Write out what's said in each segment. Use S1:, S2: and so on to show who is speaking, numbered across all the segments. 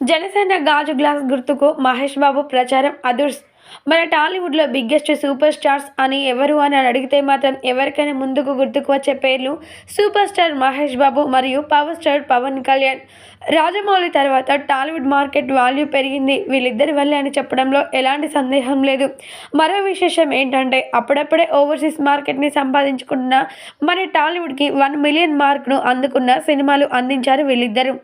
S1: జనసేన గాజు గ్లాస్ గుర్తుకు మహేష్ బాబు ప్రచారం అదుర్స్. మన టాలీవుడ్లో బిగ్గెస్ట్ సూపర్ స్టార్స్ అని ఎవరు అని అడిగితే మాత్రం ఎవరికైనా ముందుకు గుర్తుకు వచ్చే పేర్లు సూపర్ స్టార్ మహేష్ బాబు మరియు పవర్ స్టార్ పవన్ కళ్యాణ్. రాజమౌళి తర్వాత టాలీవుడ్ మార్కెట్ వాల్యూ పెరిగింది. వీళ్ళిద్దరి వల్లే అని చెప్పడంలో ఎలాంటి సందేహం లేదు. మరో విశేషం ఏంటంటే అప్పుడప్పుడే ఓవర్సీస్ మార్కెట్ని సంపాదించుకున్న మన టాలీవుడ్కి వన్ మిలియన్ మార్క్ను అందుకున్న సినిమాలు అందించారు వీళ్ళిద్దరు.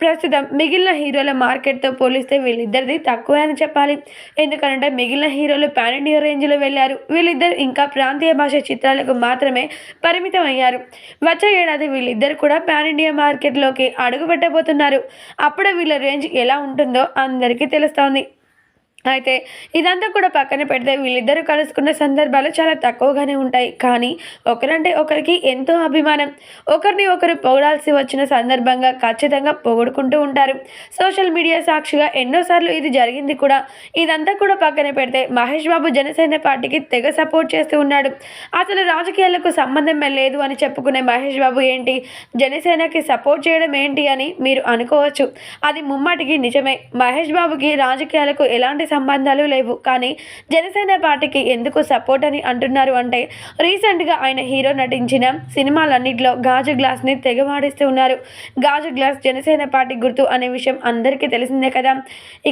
S1: ప్రస్తుతం మిగిలిన హీరోల మార్కెట్తో పోలిస్తే వీళ్ళిద్దరిది తక్కువే అని చెప్పాలి. ఎందుకంటే మిగిలిన హీరోలు పాన్ ఇండియా రేంజ్లో వెళ్ళారు. వీళ్ళిద్దరు ఇంకా ప్రాంతీయ భాష చిత్రాలకు మాత్రమే పరిమితం అయ్యారు వచ్చే ఏడాది వీళ్ళిద్దరు కూడా పాన్ ఇండియా మార్కెట్లోకి అడుగు పెట్టబోతున్నారు. అప్పుడు వీళ్ళ రేంజ్ ఎలా ఉంటుందో అందరికీ తెలుస్తోంది. అయితే ఇదంతా కూడా పక్కన పెడితే వీళ్ళిద్దరూ కలుసుకున్న సందర్భాలు చాలా తక్కువగానే ఉంటాయి. కానీ ఒకరంటే ఒకరికి ఎంతో అభిమానం. ఒకరిని ఒకరు పొగడాల్సి వచ్చిన సందర్భంగా ఖచ్చితంగా పొగుడుకుంటూ ఉంటారు. సోషల్ మీడియా సాక్షిగా ఎన్నోసార్లు ఇది జరిగింది కూడా. ఇదంతా కూడా పక్కన పెడితే మహేష్ బాబు జనసేన పార్టీకి తెగ సపోర్ట్ చేస్తూ ఉన్నాడు. అసలు రాజకీయాలకు సంబంధం లేదు అని చెప్పుకునే మహేష్ బాబు ఏంటి? జనసేనకి సపోర్ట్ చేయడం ఏంటి అని మీరు అనుకోవచ్చు. అది ముమ్మాటికి నిజమే. మహేష్ బాబుకి రాజకీయాలకు ఎలాంటి సంబంధాలు లేవు. కానీ జనసేన పార్టీకి ఎందుకు సపోర్ట్ అని అంటున్నారు అంటే రీసెంట్గా ఆయన హీరో నటించిన సినిమాలన్నింటిలో గాజు గ్లాస్ని తెగవాడిస్తూ ఉన్నారు. గాజు గ్లాస్ జనసేన పార్టీ గుర్తు అనే విషయం అందరికీ తెలిసిందే కదా.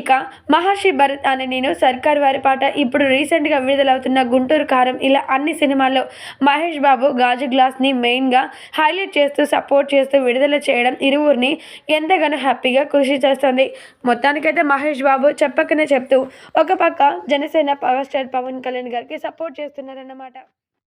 S1: ఇక మహర్షి భరత్ అనే నేను సర్కార్ వారి పాట ఇప్పుడు రీసెంట్గా విడుదలవుతున్న గుంటూరు కారం ఇలా అన్ని సినిమాల్లో మహేష్ బాబు గాజు గ్లాస్ని మెయిన్గా హైలైట్ చేస్తూ సపోర్ట్ చేస్తూ విడుదల చేయడం ఇరువురిని ఎంతగానో హ్యాపీగా కృషి చేస్తుంది. మొత్తానికైతే మహేష్ బాబు చెప్పకనే చెప్తూ ఒక పక్క జనసేన పవర్ స్టార్ పవన్ కళ్యాణ్ గారికి సపోర్ట్ చేస్తున్నారన్నమాట.